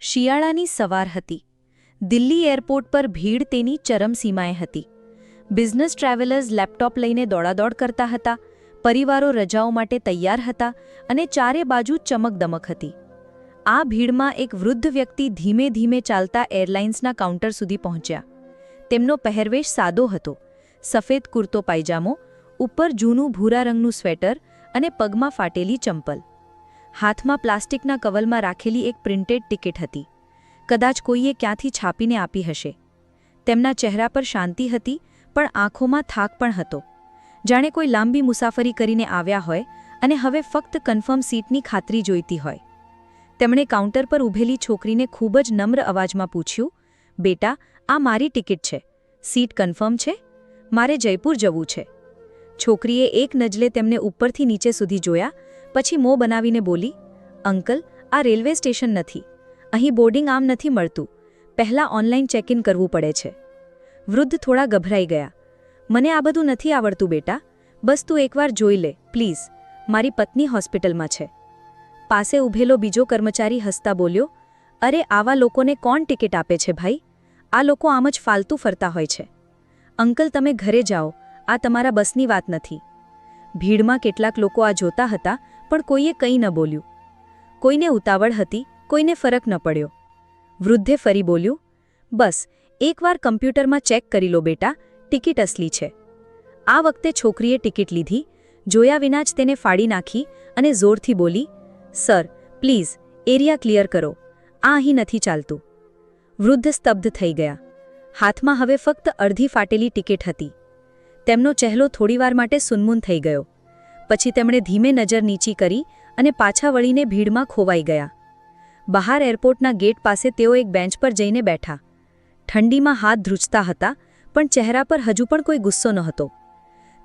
શિયાળાની સવાર હતી. દિલ્હી એરપોર્ટ પર ભીડ તેની ચરમસીમાએ હતી. બિઝનેસ ટ્રાવેલર્સ લેપટોપ લઈને દોડાદોડ કરતા હતા, પરિવારો રજાઓ માટે તૈયાર હતા અને ચારે બાજુ ચમકદમક હતી. આ ભીડમાં એક વૃદ્ધ વ્યક્તિ ધીમે ધીમે ચાલતા એરલાઇન્સના કાઉન્ટર સુધી પહોંચ્યા. તેમનો પહેરવેશ સાદો હતો, સફેદ કુર્તો પાયજામો, ઉપર જૂનું ભૂરા રંગનું સ્વેટર અને પગમાં ફાટેલી ચંપલ. હાથમાં પ્લાસ્ટિકના કવલમાં રાખેલી એક પ્રિન્ટેડ ટિકિટ હતી. કદાચ કોઈએ ક્યાંથી છાપીને આપી હશે. તેમના ચહેરા પર શાંતિ હતી, પણ આંખોમાં થાક પણ હતો. જાણે કોઈ લાંબી મુસાફરી કરીને આવ્યા હોય અને હવે ફક્ત કન્ફર્મ સીટની ખાતરી જોઈતી હોય. તેમણે કાઉન્ટર પર ઊભેલી છોકરીને ખૂબ જ નમ્ર અવાજમાં પૂછ્યું, બેટા, આ મારી ટિકિટ છે. સીટ કન્ફર્મ છે? મારે જયપુર જવું છે. છોકરીએ એક નજલે તેમને ઉપરથી નીચે સુધી જોયા પછી મો બનાવીને બોલી, અંકલ, આ રેલવે સ્ટેશન નથી. અહીં બોર્ડિંગ આમ નથી મળતું. પહેલાં ઓનલાઈન ચેક ઇન કરવું પડે છે. વૃદ્ધ થોડા ગભરાઈ ગયા. મને આ બધું નથી આવડતું બેટા. બસ તું એકવાર જોઈ લે, પ્લીઝ. મારી પત્ની હોસ્પિટલમાં છે. પાસે ઊભેલો બીજો કર્મચારી હસતા બોલ્યો, અરે, આવા લોકોને કોણ ટિકિટ આપે છે ભાઈ? આ લોકો આમ જ ફાલતુ ફરતા હોય છે. અંકલ, તમે ઘરે જાઓ. આ તમારા બસની વાત નથી. ભીડમાં કેટલાક લોકો આ જોતા હતા પણ કોઈએ કંઈ ન બોલ્યું. કોઈને ઉતાવળ હતી, કોઈને ફરક ન પડ્યો. વૃદ્ધે ફરી બોલ્યું, બસ, એકવાર કમ્પ્યુટરમાં ચેક કરી લો બેટા, ટિકિટ અસલી છે. આ વખતે છોકરીએ ટિકિટ લીધી, જોયા વિના જ તેને ફાડી નાખી અને જોરથી બોલી, સર, પ્લીઝ, એરિયા ક્લિયર કરો. આ અહીં નથી ચાલતું. વૃદ્ધ સ્તબ્ધ થઈ ગયા. હાથમાં હવે ફક્ત અડધી ફાટેલી ટિકિટ હતી. તેમનો ચહેલો થોડીવાર માટે સુનમુન થઈ ગયો. પછી તેમણે ધીમે નજર નીચી કરી અને પાછા વળીને ભીડમાં ખોવાઈ ગયા. બહાર એરપોર્ટના ગેટ પાસે તેઓ એક બેન્ચ પર જઈને બેઠા. ઠંડીમાં હાથ ધ્રુજતા હતા, પણ ચહેરા પર હજુ પણ કોઈ ગુસ્સો નહોતો.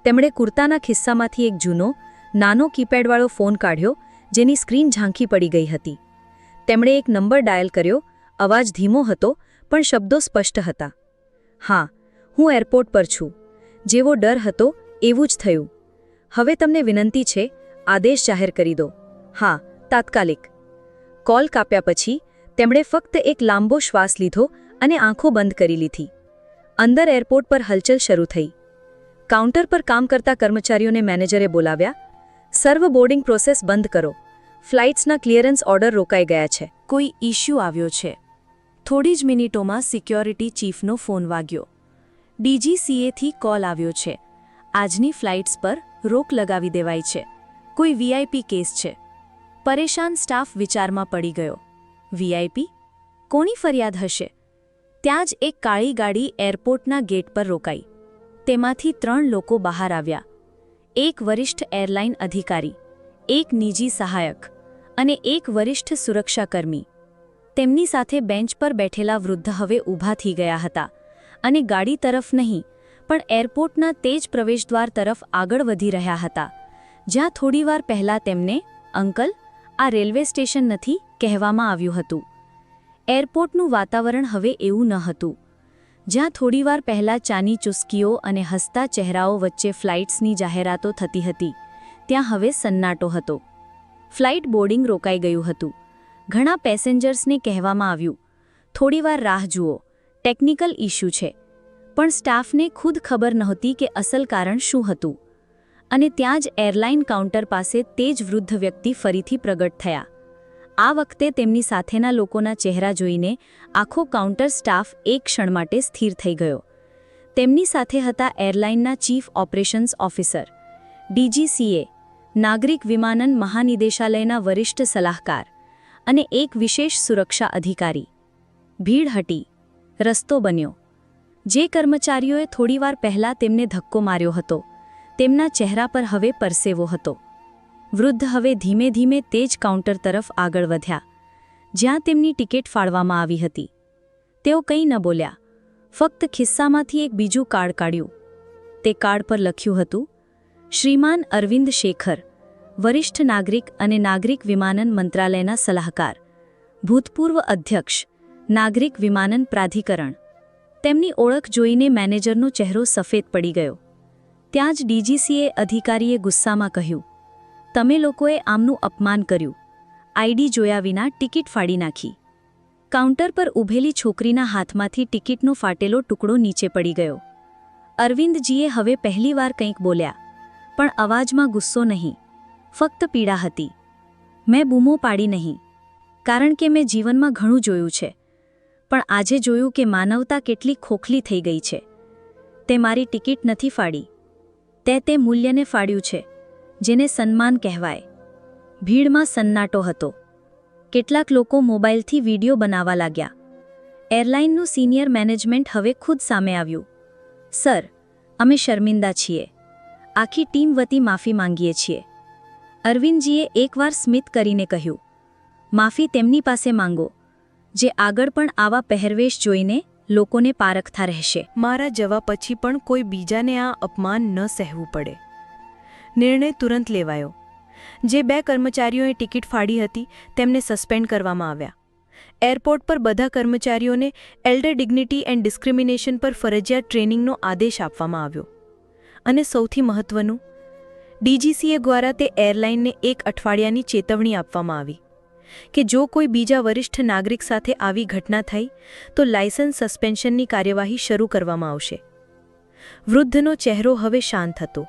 તેમણે કુર્તાના ખિસ્સામાંથી એક જૂનો, નાનો કીપેડવાળો ફોન કાઢ્યો, જેની સ્ક્રીન ઝાંખી પડી ગઈ હતી. તેમણે એક નંબર ડાયલ કર્યો, અવાજ ધીમો હતો, પણ શબ્દો સ્પષ્ટ હતા. હા, હું એરપોર્ટ પર છું. જેવો ડર હતો, એવું જ થયું. હવે તમને વિનંતી છે, આદેશ જાહેર કરી દો. હા, તાત્કાલિક. કોલ કાપ્યા પછી, તેમણે ફક્ત એક લાંબો શ્વાસ લીધો અને આંખો બંધ કરી લીધી. અંદર એરપોર્ટ પર હલચલ શરૂ થઈ. કાઉન્ટર પર કામ કરતા કર્મચારીઓને મેનેજરે બોલાવ્યા, સર્વ બોર્ડિંગ પ્રોસેસ બંધ કરો. ફ્લાઇટ્સના ક્લિયરન્સ ઓર્ડર રોકાઈ ગયા છે. કોઈ ઇશ્યુ આવ્યો છે? થોડી જ મિનિટોમાં સિક્યોરિટી ચીફનો ફોન વાગ્યો. ડીજીસીએથી કોલ આવ્યો છે. આજની ફ્લાઇટ્સ પર રોક લગાવી દેવાઈ છે. કોઈ વીઆઈપી કેસ છે. પરેશાન સ્ટાફ વિચારમાં પડી ગયો. વીઆઈપી કોની ફરિયાદ હશે? ત્યાં જ એક કાળી ગાડી એરપોર્ટના ગેટ પર રોકાઈ. તેમાંથી ત્રણ લોકો બહાર આવ્યા. એક વરિષ્ઠ એરલાઇન અધિકારી, એક નિજી સહાયક અને એક વરિષ્ઠ સુરક્ષાકર્મી. તેમની સાથે બેન્ચ પર બેઠેલા વૃદ્ધ હવે ઊભા થઈ ગયા હતા અને ગાડી તરફ નહીં પણ એરપોર્ટના તેજ પ્રવેશદ્વાર તરફ આગળ વધી રહ્યા હતા, જ્યાં થોડીવાર પહેલાં તેમને, અંકલ, આ રેલવે સ્ટેશન નથી કહેવામાં આવ્યું હતું. એરપોર્ટનું વાતાવરણ હવે એવું ન હતું, જ્યાં થોડીવાર પહેલાં ચાની ચુસ્કીઓ અને હસતા ચહેરાઓ વચ્ચે ફ્લાઇટ્સની જાહેરાતો થતી હતી, ત્યાં હવે સન્નાટો હતો. ફ્લાઇટ બોર્ડિંગ રોકાઈ ગયું હતું. ઘણા પેસેન્જર્સને કહેવામાં આવ્યું, થોડીવાર રાહ જુઓ, ટેકનિકલ ઇશ્યુ છે પણ સ્ટાફને ખુદ ખબર નહોતી કે અસલ કારણ શું હતું. અને ત્યાં જ એરલાઇન કાઉન્ટર પાસે તે જ વૃદ્ધ વ્યક્તિ ફરીથી પ્રગટ થયા. આ વખતે તેમની સાથેના લોકોના ચહેરા જોઈને આખો કાઉન્ટર સ્ટાફ એક ક્ષણ માટે સ્થિર થઈ ગયો. તેમની સાથે હતા એરલાઇનના ચીફ ઓપરેશન્સ ઓફિસર, ડીજીસીએ, નાગરિક વિમાનન મહાનિદેશાલયના વરિષ્ઠ સલાહકાર અને એક વિશેષ સુરક્ષા અધિકારી. ભીડ હટી, રસ્તો બન્યો. જે કર્મચારીઓએ થોડીવાર પહેલાં તેમને ધક્કો માર્યો હતો. તેમના ચહેરા પર હવે પરસેવો હતો. વૃદ્ધ હવે ધીમે ધીમે તે જ કાઉન્ટર તરફ આગળ વધ્યા. જ્યાં તેમની ટિકિટ ફાળવામાં આવી હતી. તેઓ કંઈ ન બોલ્યા. ફક્ત ખિસ્સામાંથી એક બીજું કાર્ડ કાઢ્યું. તે કાર્ડ પર લખ્યું હતું, શ્રીમાન અરવિંદ શેખર, વરિષ્ઠ નાગરિક અને નાગરિક વિમાનન મંત્રાલયના સલાહકાર, ભૂતપૂર્વ અધ્યક્ષ, નાગરિક વિમાનન પ્રાધિકરણ તેમની ઓળખ જોઈને મેનેજરનો ચહેરો સફેદ પડી ગયો. ત્યાં જ ડીજીસીએ અધિકારીએ ગુસ્સામાં કહ્યું, તમે લોકોએ આમનું અપમાન કર્યું. આઈડી જોયા વિના ટિકિટ ફાડી નાખી. કાઉન્ટર પર ઊભેલી છોકરીના હાથમાંથી ટિકિટનો ફાટેલો ટુકડો નીચે પડી ગયો. અરવિંદજીએ હવે પહેલીવાર કંઈક બોલ્યા, પણ અવાજમાં ગુસ્સો નહીં. ફક્ત પીડા હતી. મેં બૂમો પાડી નહીં. કારણ કે મેં જીવનમાં ઘણું જોયું છે. પણ આજે જોયું કે માનવતા કેટલી ખોખલી થઈ ગઈ છે. તે મારી ટિકિટ નથી ફાડી. તે તે મૂલ્યને ફાડ્યું છે, જેને સન્માન કહેવાય. ભીડમાં સન્નાટો હતો. કેટલાક લોકો મોબાઈલથી વીડિયો બનાવવા લાગ્યા. એરલાઇનનું સિનિયર મેનેજમેન્ટ હવે ખુદ સામે આવ્યું. સર, અમે શર્મિંદા છીએ. આખી ટીમ વતી માફી માંગીએ છીએ. અરવિંદજીએ એકવાર સ્મિત કરીને કહ્યું. માફી તેમની પાસે માંગો. જે આગળ પણ આવા પહેરવેશ જોઈને લોકોને પારખતા રહેશે. મારા જવા પછી પણ કોઈ બીજાને આ અપમાન ન સહેવું પડે. નિર્ણય તુરંત લેવાયો. જે બે કર્મચારીઓએ ટિકિટ ફાડી હતી, તેમને સસ્પેન્ડ કરવામાં આવ્યા. એરપોર્ટ પર બધા કર્મચારીઓને એલ્ડર ડિગ્નિટી એન્ડ ડિસ્ક્રિમિનેશન પર ફરજિયાત ટ્રેનિંગનો આદેશ આપવામાં આવ્યો. અને સૌથી મહત્વનું, ડીજીસીએ દ્વારા તે એરલાઇનને એક અઠવાડિયાની ચેતવણી આપવામાં આવી. કે જો કોઈ બીજા વરિષ્ઠ નાગરિક સાથે આવી ઘટના થઈ, તો લાયસન્સ સસ્પેન્શનની કાર્યવાહી શરૂ કરવામાં આવશે. વૃદ્ધનો ચહેરો હવે શાંત હતો.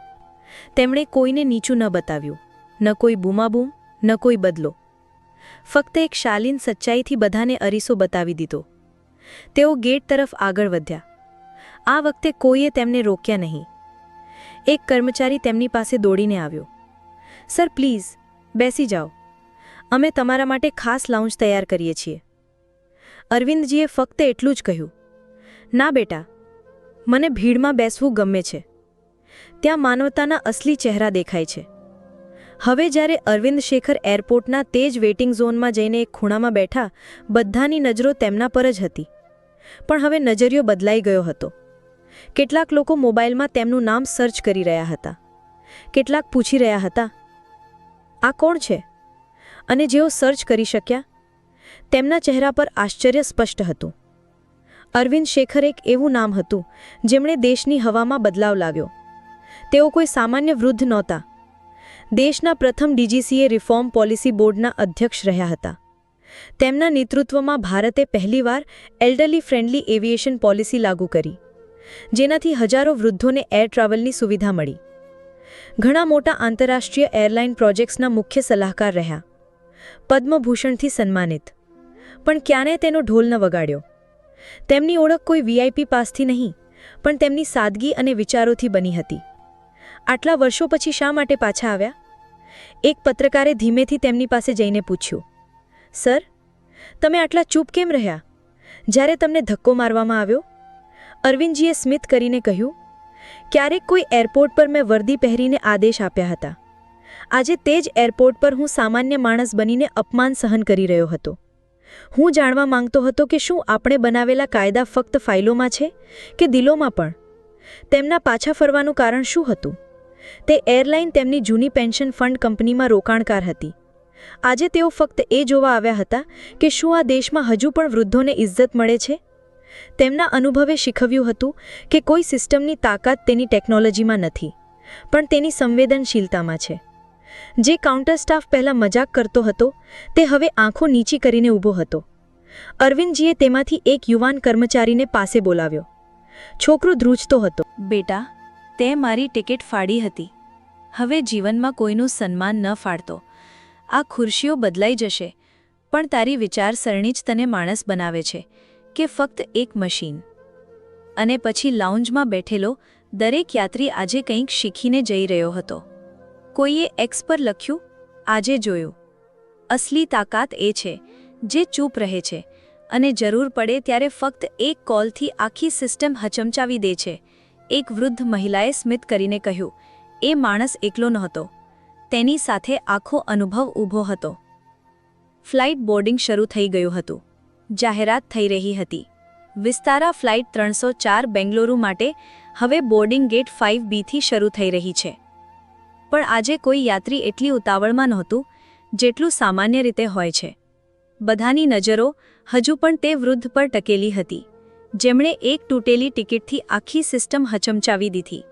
તેમણે કોઈને નીચું ન બતાવ્યું. ન કોઈ બૂમાબૂમ, ન કોઈ બદલો. ફક્ત એક શાલીન સચ્ચાઈથી બધાને અરીસો બતાવી દીધો. તેઓ ગેટ તરફ આગળ વધ્યા. આ વખતે કોઈએ તેમને રોક્યા નહીં. એક કર્મચારી તેમની પાસે દોડીને આવ્યો. સર, પ્લીઝ, બેસી જાઓ. અમે તમારા માટે ખાસ લાઉન્જ તૈયાર કરીએ છીએ. અરવિંદજીએ ફક્ત એટલું જ કહ્યું. ના બેટા, મને ભીડમાં બેસવું ગમે છે. ત્યાં માનવતાના અસલી ચહેરા દેખાય છે. હવે જ્યારે અરવિંદ શેખર એરપોર્ટના તે જ વેઇટિંગ ઝોનમાં જઈને એક ખૂણામાં બેઠા, બધાની નજરો તેમના પર જ હતી. પણ હવે નજરિયો બદલાઈ ગયો હતો. કેટલાક લોકો મોબાઈલમાં તેમનું નામ સર્ચ કરી રહ્યા હતા. કેટલાક પૂછી રહ્યા હતા, આ કોણ છે? અને જેઓ સર્ચ કરી શક્યા, તેમના ચહેરા પર આશ્ચર્ય સ્પષ્ટ હતું. અરવિંદ શેખર એક એવું નામ હતું, જેમણે દેશની હવામાં બદલાવ લાવ્યો. તેઓ કોઈ સામાન્ય વૃદ્ધ નહોતા. દેશના પ્રથમ ડીજીસીએ રિફોર્મ પોલિસી બોર્ડના અધ્યક્ષ રહ્યા હતા. તેમના નેતૃત્વમાં ભારતે પહેલીવાર એલ્ડરલી ફ્રેન્ડલી એવિએશન પોલિસી લાગુ કરી, જેનાથી હજારો વૃદ્ધોને એર ટ્રાવેલની સુવિધા મળી. ઘણા મોટા આંતરરાષ્ટ્રીય એરલાઇન પ્રોજેક્ટ્સના મુખ્ય સલાહકાર રહ્યા. પદ્મભૂષણથી સન્માનિત. પણ ક્યાંને તેનો ઢોલ ન વગાડ્યો. તેમની ઓળખ કોઈ વીઆઈપી પાસથી નહીં, પણ તેમની સાદગી અને વિચારોથી બની હતી. આટલા વર્ષો પછી શા માટે પાછા આવ્યા? એક પત્રકારે ધીમેથી તેમની પાસે જઈને પૂછ્યું. સર, તમે આટલા ચૂપ કેમ રહ્યા? જ્યારે તમને ધક્કો મારવામાં આવ્યો? અરવિંદજીએ સ્મિત કરીને કહ્યું, ક્યારેક કોઈ એરપોર્ટ પર મેં વર્દી પહેરીને આદેશ આપ્યા હતા. આજે તે જ એરપોર્ટ પર હું સામાન્ય માણસ બનીને અપમાન સહન કરી રહ્યો હતો. હું જાણવા માંગતો હતો કે શું આપણે બનાવેલા કાયદા ફક્ત ફાઇલોમાં છે કે દિલોમાં પણ? તેમના પાછા ફરવાનું કારણ શું હતું? તે એરલાઇન તેમની જૂની પેન્શન ફંડ કંપનીમાં રોકાણકાર હતી. આજે તેઓ ફક્ત એ જોવા આવ્યા હતા કે શું આ દેશમાં હજુ પણ વૃદ્ધોને ઇજ્જત મળે છે? તેમના અનુભવે શીખવ્યું હતું કે કોઈ સિસ્ટમની તાકાત તેની ટેકનોલોજીમાં નથી, પણ તેની સંવેદનશીલતામાં છે. જે કાઉન્ટર સ્ટાફ પહેલાં મજાક કરતો હતો, તે હવે આંખો નીચી કરીને ઊભો હતો. અરવિંદજીએ તેમાંથી એક યુવાન કર્મચારીને પાસે બોલાવ્યો. છોકરો ધ્રુજતો હતો. બેટા, તે મારી ટિકિટ ફાડી હતી. હવે જીવનમાં કોઈનું સન્માન ન ફાડતો. આ ખુરશીઓ બદલાઈ જશે, પણ તારી વિચારસરણી જ તને માણસ બનાવે છે, કે ફક્ત એક મશીન. અને પછી લાઉન્જમાં બેઠેલો દરેક યાત્રી આજે કંઈક શીખીને જઈ રહ્યો હતો. કોઈએ એક્સ પર લખ્યું, આજે જોયું. અસલી તાકાત એ છે જે ચૂપ રહે છે અને જરૂર પડે ત્યારે ફક્ત એક કોલથી આખી સિસ્ટમ હચમચાવી દે છે. એક વૃદ્ધ મહિલાએ સ્મિત કરીને કહ્યું, એ માણસ એકલો નહોતો. તેની સાથે આખો અનુભવ ઊભો હતો. ફ્લાઇટ બોર્ડિંગ શરૂ થઈ ગયું હતું. જાહેરાત થઈ રહી હતી. વિસ્તારા ફ્લાઇટ ત્રણસો ચાર બેંગલુરુ માટે હવે બોર્ડિંગ ગેટ ફાઇવ બીથી શરૂ થઈ રહી છે. પણ આજે કોઈ યાત્રી એટલી ઉતાવળમાં નહોતું, જેટલું સામાન્ય રીતે હોય છે. બધાની નજરો હજુ પણ તે વૃદ્ધ પર ટકેલી હતી, જેમણે એક તૂટેલી ટિકિટથી આખી સિસ્ટમ હચમચાવી દીધી.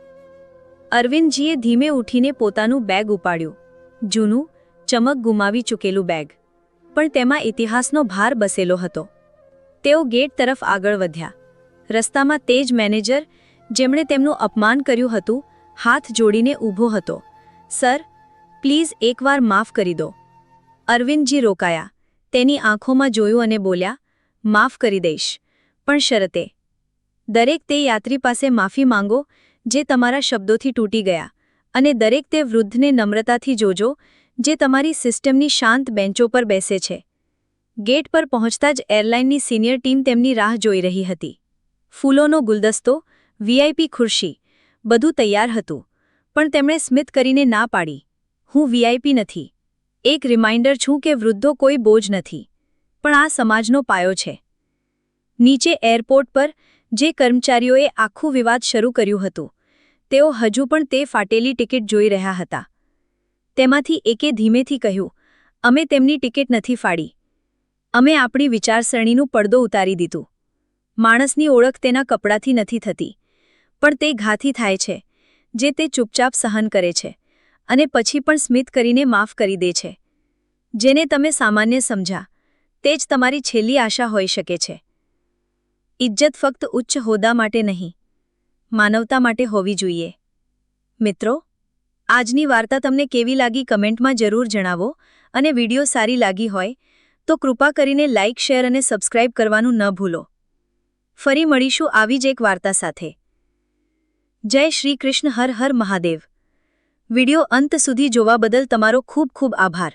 અરવિંદજીએ ધીમે ઉઠીને પોતાનું બેગ ઉપાડ્યું. જૂનું, ચમક ગુમાવી ચૂકેલું બેગ. પણ તેમાં ઇતિહાસનો ભાર બસેલો હતો. તેઓ ગેટ તરફ આગળ વધ્યા. રસ્તામાં તે જ મેનેજર, જેમણે તેમનું અપમાન કર્યું હતું, હાથ જોડીને ઊભો હતો. સર, પ્લીઝ એકવાર માફ કરી દો. અરવિંદજી રોકાયા. તેની આંખોમાં જોયું અને બોલ્યા, માફ કરી દઈશ. પણ શરતે. દરેક તે યાત્રી પાસે માફી માંગો, જે તમારા શબ્દોથી તૂટી ગયા. અને દરેક તે વૃદ્ધને નમ્રતાથી જોજો, જે તમારી સિસ્ટમની શાંત બેન્ચો પર બેસે છે. ગેટ પર પહોંચતા જ એરલાઇનની સિનિયર ટીમ તેમની રાહ જોઈ રહી હતી. ફૂલોનો ગુલદસ્તો, વીઆઈપી ખુરશી, બધું તૈયાર હતું. પણ તેમણે સ્મિત કરીને ના પાડી. હું વીઆઈપી નથી. એક રિમાઇન્ડર છું કે વૃદ્ધો કોઈ બોજ નથી. પણ આ સમાજનો પાયો છે. નીચે એરપોર્ટ પર જે કર્મચારીઓએ આખું વિવાદ શરૂ કર્યું હતું, તેઓ હજુ પણ તે ફાટેલી ટિકિટ જોઈ રહ્યા હતા. તેમાંથી એકે ધીમેથી કહ્યું, અમે તેમની ટિકિટ નથી ફાડી. અમે આપણી વિચારસરણીનું પડદો ઉતારી દીધું. માણસની ઓળખ તેના કપડાથી નથી થતી, પણ તે ઘાથી થાય છે. જે તે ચૂપચાપ સહન કરે છે અને પછી પણ સ્મિત કરીને માફ કરી દે છે. જેને તમે સામાન્ય સમજા, તે જ તમારી છેલ્લી આશા હોઈ શકે છે. ઇજ્જત ફક્ત ઉચ્ચ હોદ્દા માટે નહીં, માનવતા માટે હોવી જોઈએ. મિત્રો, આજની વાર્તા તમને કેવી લાગી કમેન્ટમાં જરૂર જણાવો અને વીડિયો સારી લાગી હોય તો કૃપા કરીને લાઇક શેર અને સબસ્ક્રાઇબ કરવાનું ન ભૂલો. ફરી મળીશું આવી જ એક વાર્તા સાથે. જય શ્રી કૃષ્ણ, હર હર મહાદેવ. વિડિયો અંત સુધી જોવા બદલ તમારો ખૂબ ખૂબ આભાર.